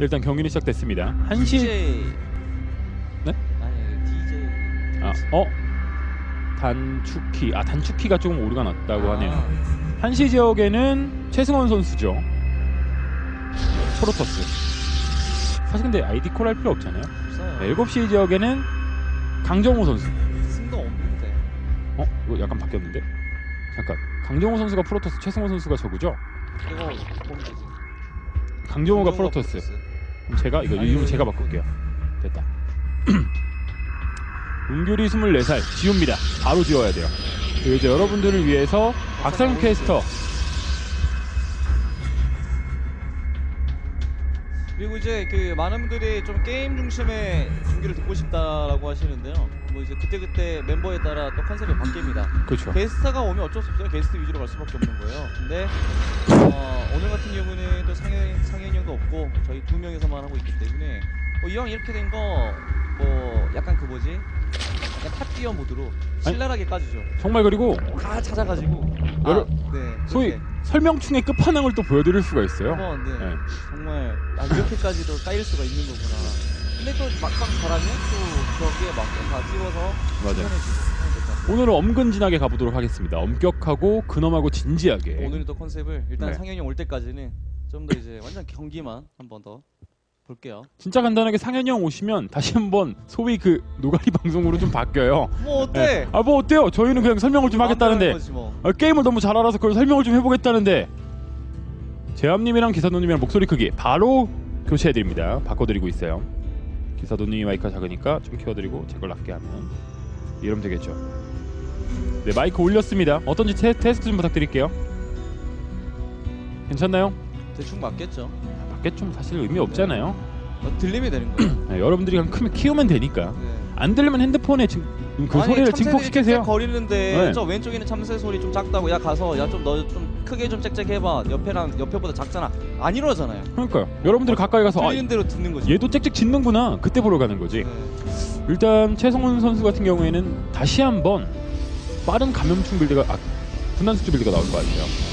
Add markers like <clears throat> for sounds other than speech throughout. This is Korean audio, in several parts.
일단 경기는 시작됐습니다. 1시 DJ 네? 아니 DJ 아, 어? 단축키. 아, 단축키가 조금 오류가 났다고 하네요. 아, 1시 지역에는 최승원 선수죠. 프로토스. 사실 근데 아이디 콜 할 필요 없잖아요. 없어요. 네, 7시 지역에는 강정호 선수. 승도 없는데. 어? 이거 약간 바뀌었는데? 잠깐. 강정호 선수가 프로토스, 최승원 선수가 저구죠? 이거 보면 되지. 강정호가 프로토스. 그럼 제가 이거 이름 제가 바꿀게요. 됐다. 은규리 24살 지우입니다. 바로 지워야 돼요. 그리고 이제 여러분들을 위해서 박상훈 캐스터 그리고 이제 그 많은 분들이 좀 게임 중심의 중계를 듣고 싶다라고 하시는데요. 뭐 이제 그때 그때 멤버에 따라 또 컨셉이 바뀝니다. 그렇죠. 게스트가 오면 어쩔 수 없어요. 게스트 위주로 갈 수밖에 없는 거예요. 근데 어, 오늘 같은 경우는 또 상현 상현이 형도 없고 저희 두 명이서만 하고 있기 때문에 뭐 이왕 이렇게 된 거 뭐 약간 그 뭐지? 탑기어 모드로 신랄하게 까주죠. 정말 그리고 다 찾아가지고 여러- 아, 네. 소위 그렇게 설명충의 끝판왕을 또 보여드릴 수가 있어요. 한번 네. 네. 정말 아, 이렇게까지도 까일 수가 있는 거구나. 근데 또 막상 잘하면 또 거기에 맞게 다 띄워서 맞아요. 편해지고 하면 될것 같아요. 오늘은 엄근진하게 가보도록 하겠습니다. 엄격하고 근엄하고 진지하게. 오늘은 또 컨셉을 일단 네. 상현이 형올 때까지는 좀 더 이제 완전 경기만 한 번 더 볼게요. 진짜 간단하게 상현이 형 오시면 다시 한번 소위 그 노가리 <laughs> 방송으로 좀 바뀌어요. 뭐 어때? 아 뭐 어때요? 저희는 그냥 설명을 좀 하겠다는데 거지 뭐. 아, 게임을 너무 잘 알아서 그걸 설명을 좀 해보겠다는데 재함님이랑 기사도님이랑 목소리 크기 바로 교체해드립니다. 바꿔드리고 있어요. 기사도님이 마이크가 작으니까 좀 키워드리고 제 걸 낮게 하면 이러면 되겠죠. 네 마이크 올렸습니다. 어떤지 테, 테스트 좀 부탁드릴게요. 괜찮나요? 대충 맞겠죠. 밖에 좀 사실 의미 없잖아요. 어, 들리면 되는 거예요. <clears throat> 네, 여러분들이 그냥 크면 키우면 되니까 네. 안 들리면 핸드폰에 증, 그 아니, 소리를 참새들이 증폭시키세요. 짹짹 거리는데 네. 저 왼쪽에는 참새 소리 좀 작다고 야 가서 야 좀 너 좀 크게 좀 짹짹 해봐 옆에랑 옆에보다 작잖아 안 이러잖아요 그러니까요. 여러분들이 가까이 가서 아, 들리는 대로 듣는 거지 얘도 짹짹 짖는구나. 그때 보러 가는 거지. 네. 일단 최성훈 선수 같은 경우에는 다시 한번 빠른 감염충 빌드가 아, 분단 수주 빌드가 나올 것 같아요.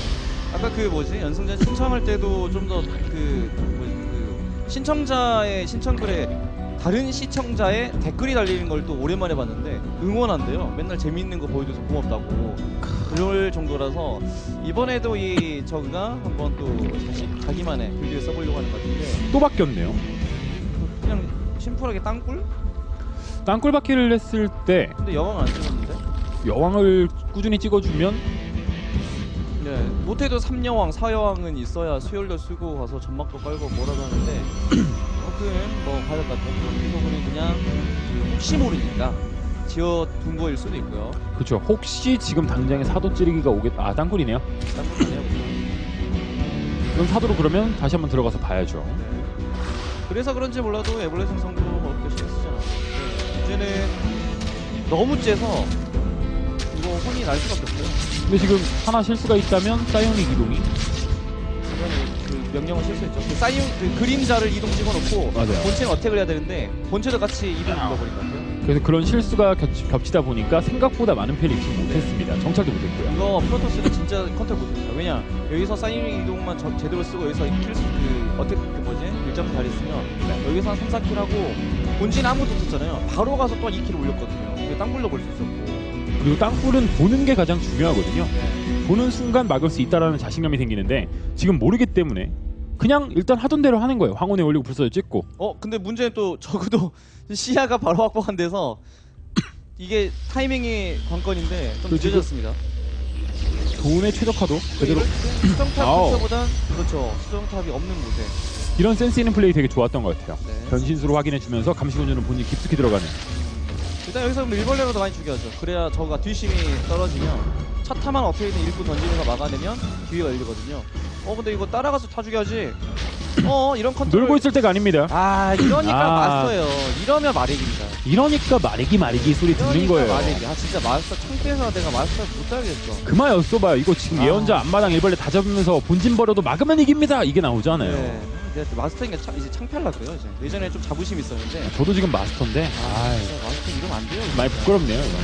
아까 그 뭐지 연승전 신청할 때도 좀 더그 뭐지 그 신청자의 신청글에 다른 시청자의 댓글이 달리는 걸 또 오랜만에 봤는데 응원한대요. 맨날 재미있는 거 보여줘서 고맙다고 그럴 정도라서 이번에도 이 저그가 한번 또 다시 자기만의 빌드를 써보려고 하는 것 같은데 또 바뀌었네요. 그냥 심플하게 땅굴? 땅굴 바퀴를 했을 때 근데 여왕 안 찍었는데? 여왕을 꾸준히 찍어주면 네, 못해도 3여왕, 4여왕은 있어야 수혈료 쓰고 가서 점막도 깔고 뭐라도 하는데 아무튼 뭐 과연 같은 이 부분은 그냥 그 혹시 모르니까 지어둔 거일 수도 있고요 그렇죠. 혹시 지금 당장에 사도 찌르기가 오겠 아 땅굴이네요. 딴 거네요 그럼 사도로 그러면 다시 한번 들어가서 봐야죠. 그래서 그런지 몰라도 에볼레 생성도 뭐 그렇게 신경 쓰지 않아 네, 문제는 너무 째서 이거 혼이 날 수밖에 없어요 근데 지금 하나 실수가 있다면 사이오닉 이동이 그 명령을 실수했죠 그 사이온 그 그림자를 이동 찍어놓고 맞아요. 본체는 어택을 해야 되는데 본체도 같이 이동 눌러버린 것 같아요 그래서 그런 실수가 겹치, 겹치다 보니까 생각보다 많은 피해를 입지 못했습니다. 정찰도 못했고요. 이거 프로토스는 진짜 컨트롤 못했어요. 왜냐 여기서 사이닝 이동만 저- 제대로 쓰고 여기서 킬수 그 어떻게 그 뭐지 일점 잘했으면 여기서 한 3, 4킬 하고 본진 아무것도 없었잖아요. 바로 가서 또 한 2킬 올렸거든요. 그게 땅 굴려 볼수 있었고. 그리고 땅굴은 보는 게 가장 중요하거든요. 보는 순간 막을 수 있다라는 자신감이 생기는데 지금 모르기 때문에 그냥 일단 하던 대로 하는 거예요. 황혼에 올리고 불사를 찍고 어 근데 문제는 또 적어도 <laughs> 시야가 바로 확보가 안 돼서 이게 타이밍이 관건인데 좀그 지금- 늦어졌습니다. 돈의 최적화도 제대로 수정탑 아우. 근처보단 그렇죠 수정탑이 없는 곳에. 이런 센스 있는 플레이 되게 좋았던 것 같아요. 네. 변신수로 확인해 주면서 감시 운전은 본인 깊숙이 들어가는. 일단 여기서 뭐 일벌레라도 많이 죽여야죠. 그래야 저가 뒷심이 떨어지면 차 타만 어떻게든 일부 던지면서 막아내면 기회가 열리거든요. 어 근데 이거 따라가서 타 죽여야지. 어 이런 컨트롤. 놀고 있을 때가 아닙니다. 아 이러니까 아. 마스터예요. 이러면 마렉입니다. 이러니까 말이기 말이기 소리 듣는 이러니까 거예요. 마렉이. 아 진짜 마스터 창피해서 내가 마스터 못 달겠어. 그마였어 봐요. 이거 지금 아. 예언자 앞마당 일벌레 다 잡으면서 본진 버려도 막으면 이깁니다. 이게 나오잖아요. 네. 내가 마스터인 게 참- 이제 창피할라 그래요. 이제 예전에 좀 자부심 있었는데. 저도 지금 마스터인데 아 진짜 마스터 이러면 안 돼요. 많이 부끄럽네요. 이거.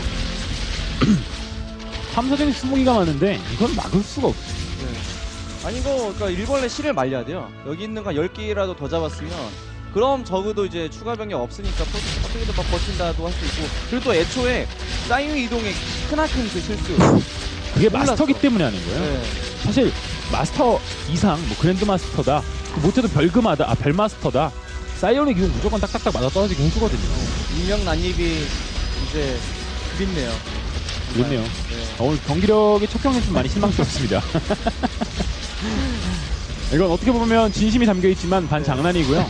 <clears throat> 탐사적인 수무기가 많은데 이건 막을 수가 없어. 네. 아니 이거 그러니까 일벌레 실을 말려야 돼요. 여기 있는 거 10개라도 더 잡았으면 그럼 적어도 이제 추가 병력 없으니까 또 어떻게든 막 버틴다도 할 수 있고 그리고 또 애초에 사이언 이동의 크나큰 그 실수 그게 몰랐어. 마스터기 때문에 하는 거예요. 네. 사실 마스터 이상 뭐 그랜드 마스터다. 그 못해도 별금하다 아 별마스터다. 사이오닉 이용 무조건 딱딱딱 맞아 떨어지게 해주거든요. 인명 난입이 이제 그립네요. 그렇네요. 네. 어, 오늘 경기력이 첫 경기는 좀 많이 실망스럽습니다. <laughs> 이건 어떻게 보면 진심이 담겨있지만 반 장난이고요.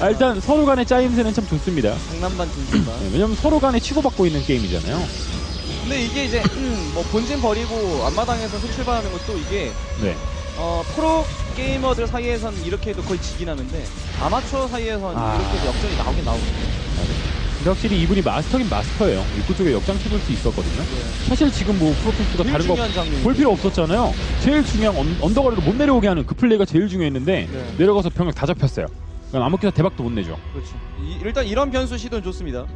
아, <laughs> 일단 서로 간의 짜임새는 참 좋습니다. 장난반 진심반. 네, 왜냐면 서로 간에 치고받고 있는 게임이잖아요 근데 이게 이제 음, 뭐 본진 버리고 앞마당에서 수출받는 것도 이게 네 어, 프로 게이머들 사이에선 이렇게 해도 거의 지긴 하는데 아마추어 사이에선 아. 이렇게 해도 역전이 나오긴 나오거든요. 근데 확실히 이분이 마스터긴 마스터예요 입구 쪽에 역장 쳐줄 수 있었거든요 사실 지금 뭐 프로토스가 제일 다른 거 중요한 장면. 볼 필요 없었잖아요. 제일 중요한 언, 언더거리로 못 내려오게 하는 그 플레이가 제일 중요했는데 네. 내려가서 병력 다 잡혔어요. 그럼 아무기나 대박도 못 내죠. 그렇죠. 이, 일단 이런 변수 시도는 좋습니다.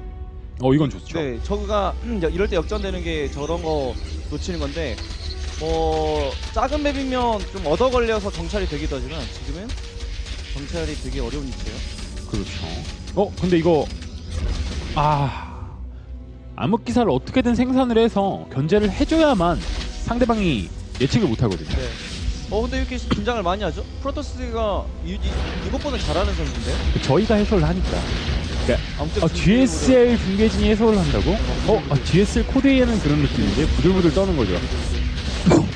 어 이건 좋죠. 네, 저그가 음, <clears throat> 여- 이럴 때 역전되는 게 저런 거 놓치는 건데 뭐 작은 맵이면 좀 얻어 걸려서 정찰이 되기도 하지만 지금은 정찰이 되게 어려운 위치예요. 그렇죠. 어 근데 이거 아 암흑 기사를 어떻게든 생산을 해서 견제를 해줘야만 상대방이 예측을 못 하거든요. 네. 어 근데 이렇게 긴장을 많이 하죠? 프로토스가 이, 이, 이것보다 잘하는 선수인데. 저희가 해설을 하니까. 어, GSL 중계진이 해설을 한다고? 어 아, GSL 코드에는 그런 느낌인데 부들부들 떠는 거죠. 뭐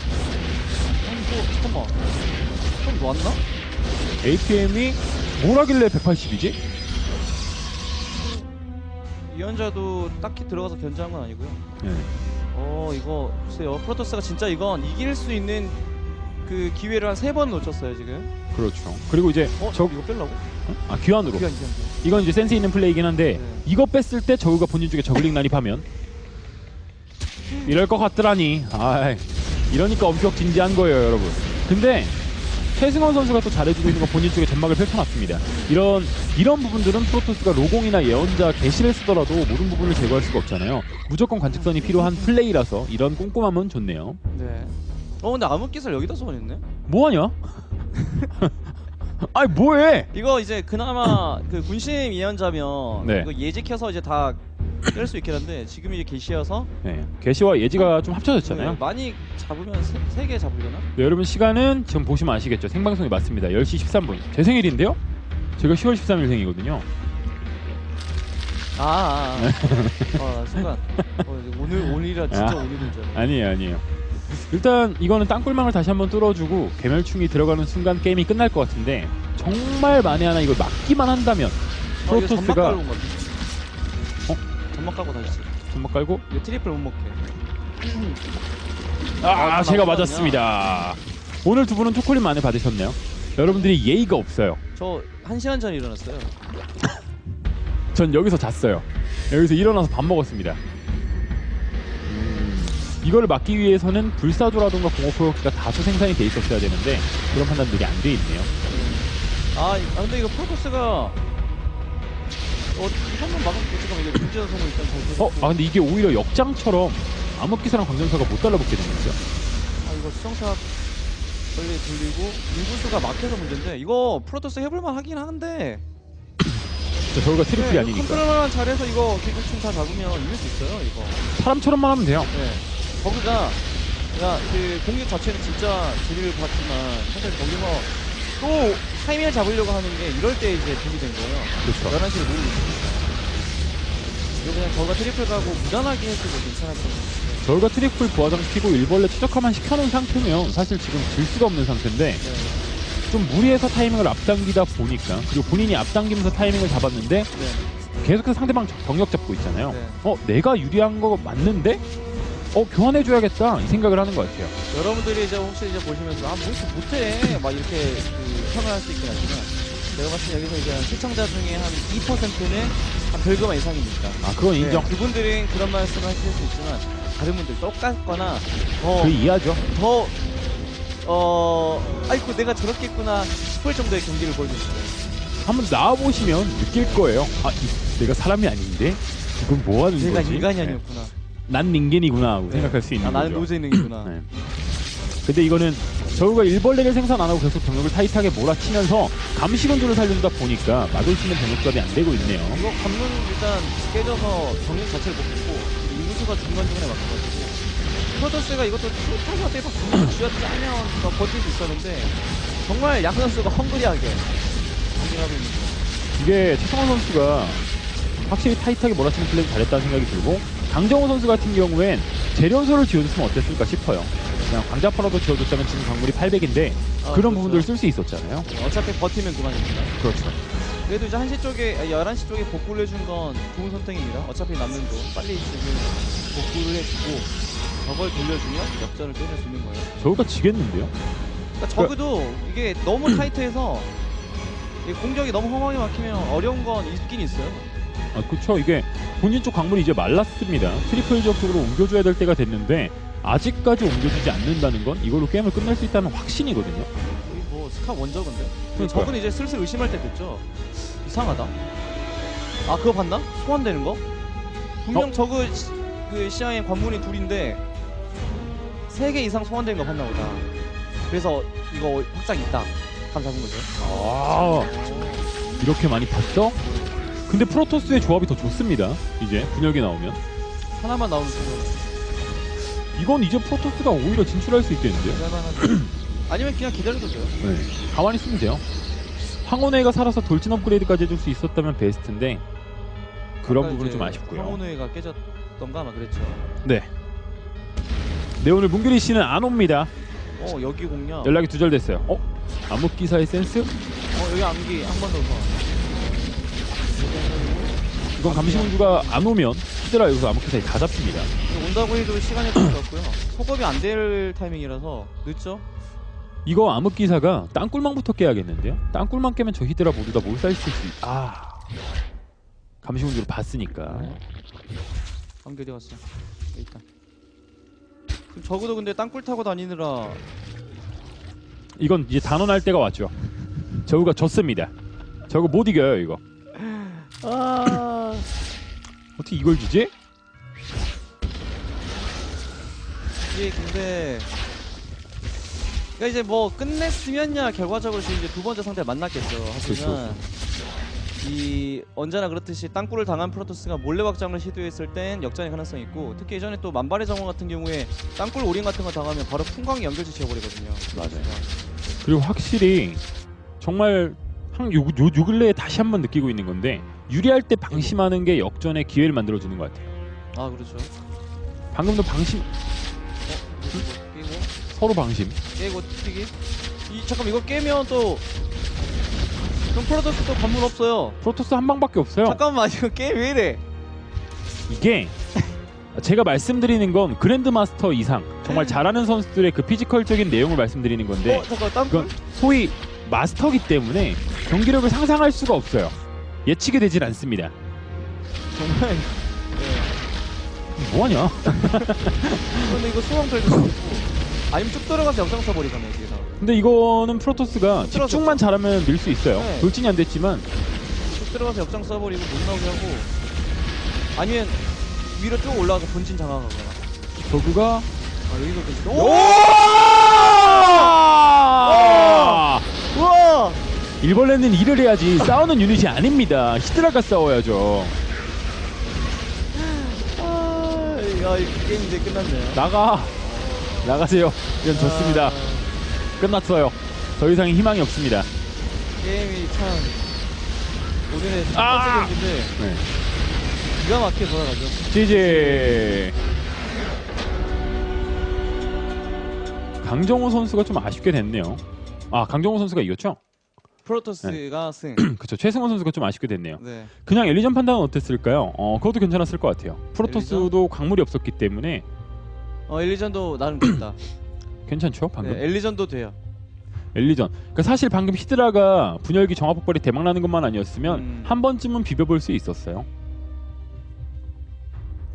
잠깐만. 좀 왔나? APM이 뭘 하길래 180이지? 이현자도 딱히 들어가서 견제한 건 아니고요. 네. 어 이거 글쎄요 프로토스가 진짜 이건 이길 수 있는 그 기회를 한 세 번 놓쳤어요 지금. 그렇죠. 그리고 이제 어 저 저 이거 뺄라고? 아 귀환으로. 귀한 귀한. 이건 이제 센스 있는 플레이긴 한데 네. 이거 뺐을 때 저우가 본인 쪽에 저글링 난입하면 이럴 것 같더라니. 아, 이러니까 엄격 진지한 거예요, 여러분. 근데 최승원 선수가 또 잘해주고 있는 건 본인 쪽에 점막을 펼쳐놨습니다. 이런 이런 부분들은 프로토스가 로공이나 예언자 게시를 쓰더라도 모든 부분을 제거할 수가 없잖아요. 무조건 관측선이 필요한 플레이라서 이런 꼼꼼함은 좋네요. 네. 어 근데 암흑기술 여기다 소환했네. 뭐하냐? <laughs> 아니 뭐해? 이거 이제 그나마 그 군심 예언자면 네. 이거 예직해서 이제 다깰수 있긴 한데 지금 이제 게시여서 네, 게시와 예지가 좀 합쳐졌잖아요. 네, 많이 잡으면 세개 잡으려나? 네, 여러분 시간은 지금 보시면 아시겠죠? 생방송이 맞습니다. 10시 13분. 제 생일인데요? 제가 10월 13일 생이거든요. 아, 아, 아. <laughs> 어, 나 순간 어, 오늘 오늘이라 진짜 아. 오늘인 줄 알았네. 아니에요, 아니에요. 일단 이거는 땅굴망을 다시 한번 뚫어주고 개멸충이 들어가는 순간 게임이 끝날 것 같은데 정말 만에 하나 이걸 막기만 한다면 어, 이거 점막 프로토스가- 깔고 온것 같아. 어? 깔고 다시. 점막 깔고 이거 트리플 못 먹게. 아, 아, 제가 나쁘지 맞았습니다. 오늘 두 분은 초콜릿 많이 받으셨네요. 여러분들이 예의가 없어요. 저한 시간 전에 일어났어요. 전 여기서 잤어요. 여기서 일어나서 밥 먹었습니다. 음, 이거를 막기 위해서는 불사조라든가 공업포격기가 다수 생산이 돼 있었어야 되는데 그런 판단들이 안 돼 있네요. 아, 이- 아 근데 이거 프로토스가 어 한번 막아볼게 잠깐만 이거 문제는 성공 일단 잘 어. 아 근데 이게 오히려 역장처럼 암흑기사랑 광전사가 못 달라붙게 된 거죠. 아 이거 수정탑 빨리 돌리고 인구수가 막혀서 문제인데 이거 프로토스 해볼만 하긴 하는데 저 저희가 트리플이 네, 아니니까 컨트롤만 잘해서 이거 기구충 다 잡으면 이길 수 있어요 이거 사람처럼만 하면 돼요. 네 버그가 야, 그 공격 자체는 진짜 재미를 봤지만 사실 거기서 또 타이밍을 잡으려고 하는 게 이럴 때 이제 돈이 된 거예요 그렇죠. 11시를 모르고 있어요 이거 그냥 저가 트리플 가고 무난하게 해도 괜찮았던 것 저희가 트리플 부하장 시키고 일벌레 최적화만 시켜놓은 상태면 사실 지금 질 수가 없는 상태인데 같아요 좀 무리해서 타이밍을 앞당기다 보니까 그리고 본인이 앞당기면서 타이밍을 잡았는데 네. 네. 계속해서 상대방 병력 잡고 있잖아요. 네. 어 내가 유리한 거 맞는데? 어 교환해줘야겠다 이 생각을 하는 것 같아요. 여러분들이 이제 혹시 이제 보시면서 아뭐 이렇게 못해 막 이렇게 그 평을 할수 있긴 하지만 내가 봤을 때 여기서 이제 한 시청자 중에 한 2%는 한 별거만 이상이니까 아 그건 인정. 네, 그분들은 그런 말씀을 하실 수 있지만 다른 분들 똑같거나 더 그 이해하죠. 더, 어, 아이고, 내가 저렇게 했구나 싶을 정도의 경기를 보여줬어요. 한번 나와 보시면 느낄 거예요. 아 이- 내가 사람이 아닌데 이건 뭐 하는 내가 거지? 인간이 네. 아니었구나. 난 닌겐이구나 하고 네. 생각할 수 있는 아, 나는 거죠. 노재능이구나. <clears throat> 네. 근데 이거는 저우가 일벌레를 생산 안 하고 계속 병력을 타이트하게 몰아치면서 감시건조를 살려주다 보니까 막을 수 있는 병력 조합이 안 되고 있네요. 이거 관문 일단 깨져서 정리 자체를 못 했고 인구수가 중간중간에 막혀가지고 프로토스가 이것도 타이어 때서 분명 쥐어짜면 더 버틸 수 있었는데 정말 양 선수가 헝그리하게 정리하고 있는 거. 이게 최성원 선수가 확실히 타이트하게 몰아치는 플레이 잘했다는 생각이 들고 강정호 선수 같은 경우엔 재련소를 지어줬으면 어땠을까 싶어요. 그냥 광자파라도 지어줬다면 지금 광물이 800인데 아, 그런 그렇죠. 부분들을 쓸 수 있었잖아요. 어차피 버티면 그만입니다. 그렇죠. 그래도 이제 1시 쪽에, 아, 11시 쪽에 복구를 해준 건 좋은 선택입니다. 어차피 남는 돈 빨리 지금 복구를 해주고 저걸 돌려주면 역전을 때릴 수 있는 거예요. 저우가 지겠는데요? 그러니까 적어도 이게 너무 타이트해서 <clears throat> 이 공격이 너무 험하게 막히면 어려운 건 있긴 있어요. 아, 그쵸. 이게 본진 쪽 광물이 이제 말랐습니다. 트리플 지역 쪽으로 옮겨줘야 될 때가 됐는데 아직까지 옮겨주지 않는다는 건 이걸로 게임을 끝낼 수 있다는 확신이거든요. 거의 뭐 스카 원저건데. 근데 그러니까요. 저분 이제 슬슬 의심할 때 됐죠. 이상하다. 아 그거 봤나? 소환되는 거? 분명 어? 저그 시- 그 시야에 관문이 둘인데 세 개 이상 소환되는 거 봤나 보다. 그래서 이거 확장 있다. 감 잡은 거죠. 아, 이렇게 많이 봤어? 근데 프로토스의 조합이 더 좋습니다. 이제 분열기 나오면. 하나만 나오는 순간 이건 이제 프로토스가 오히려 진출할 수 있겠는데요? 아니면 그냥 기다려도 돼요. 네. 가만히 있으면 돼요. 황혼회가 살아서 돌진 업그레이드까지 해줄 수 있었다면 베스트인데 그런 부분은 좀 아쉽고요. 황혼회가 깨졌던가 아마 그랬죠. 네. 네 오늘 문규리 씨는 안 옵니다. 어 여기 공략. 연락이 두절됐어요. 어? 암흑 기사의 센스? 어 여기 암기 한 번더 서. 이건 감시문주가 안 오면 히드라 여기서 암흑 기사에 다 잡힙니다. 온다고 해도 시간이 걸렸고요. 속업이 안 될 타이밍이라서 늦죠. 이거 암흑 기사가 땅굴망부터 깨야겠는데요? 땅굴망 깨면 저 히드라 모두 다 몰살 수 있... 아... 감시문주로 봤으니까 어디 갔어? 있다. 그럼 적어도 근데 땅굴 타고 다니느라 이건 이제 단언할 때가 왔죠. 저우가 졌습니다. 저거 못 이겨요 이거. 아 어떻게 이걸 주지? 이게 근데 그러니까 이제 뭐 끝냈으면야 결과적으로 지금 이제 두 번째 상대를 만났겠죠. 하지만 이 언제나 그렇듯이 땅굴을 당한 프로토스가 몰래 확장을 시도했을 땐 역전의 가능성이 있고 특히 예전에 또 만발의 정원 같은 경우에 땅굴 올인 같은 거 당하면 바로 풍광이 연결지 지어버리거든요. 맞아요. 그리고 확실히 정말 한 요, 요, 요 근래에 다시 한번 느끼고 있는 건데 유리할 때 방심하는 게 역전의 기회를 만들어주는 것 같아요. 아 그렇죠. 방금도 방심 깨고 서로 방심. 깨고 튀기. 이 잠깐 이거 깨면 또 그럼 프로토스 또 관문 없어요. 프로토스 한 방밖에 없어요. 잠깐만 이거 게임 왜 이래? 이게 제가 말씀드리는 건 그랜드 마스터 이상 정말 잘하는 선수들의 그 피지컬적인 내용을 말씀드리는 건데 어 잠깐 땅굴? 그건 소위 마스터기 때문에 경기력을 상상할 수가 없어요. 예측이 되질 않습니다. 정말. 네. 뭐하냐? 근데 이거 털도 있고 아니면 쭉 들어가서 역장 써버리잖아요 여기서. 근데 이거는 프로토스가 틀어졌죠. 집중만 잘하면 밀 수 있어요. 네. 돌진이 안 됐지만 쭉 들어가서 역장 써버리고 못 나오게 하고 아니면 위로 쭉 올라가서 본진 장악하거나. 저그가 아 여기서 본진. 오! 오! 우와! 일벌레는 일을 해야지 싸우는 유닛이 아닙니다. 히드라가 싸워야죠. 아, 야, 이 게임 이제 끝났네요. 나가 나가세요. 이건 졌습니다. 아, 끝났어요. 더 이상 희망이 없습니다. 게임이 참 오늘의 첫 아! 번째 경기인데 네. 기가 막히게 돌아가죠. 지지. 강정호 선수가 좀 아쉽게 됐네요. 아 강정호 선수가 이겼죠? 프로토스가 승. <clears throat> 그렇죠. 최승원 선수가 좀 아쉽게 됐네요. 네. 그냥 엘리전 판단은 어땠을까요? 어 그것도 괜찮았을 것 같아요. 프로토스도 광물이 없었기 때문에 어 엘리전도 나름 됐다. <clears throat> 괜찮죠? 방금 네, 엘리전도 돼요. 엘리전. 그러니까 사실 방금 히드라가 분열기 정화 폭발이 대박 나는 것만 아니었으면 음. 한 번쯤은 비벼볼 수 있었어요.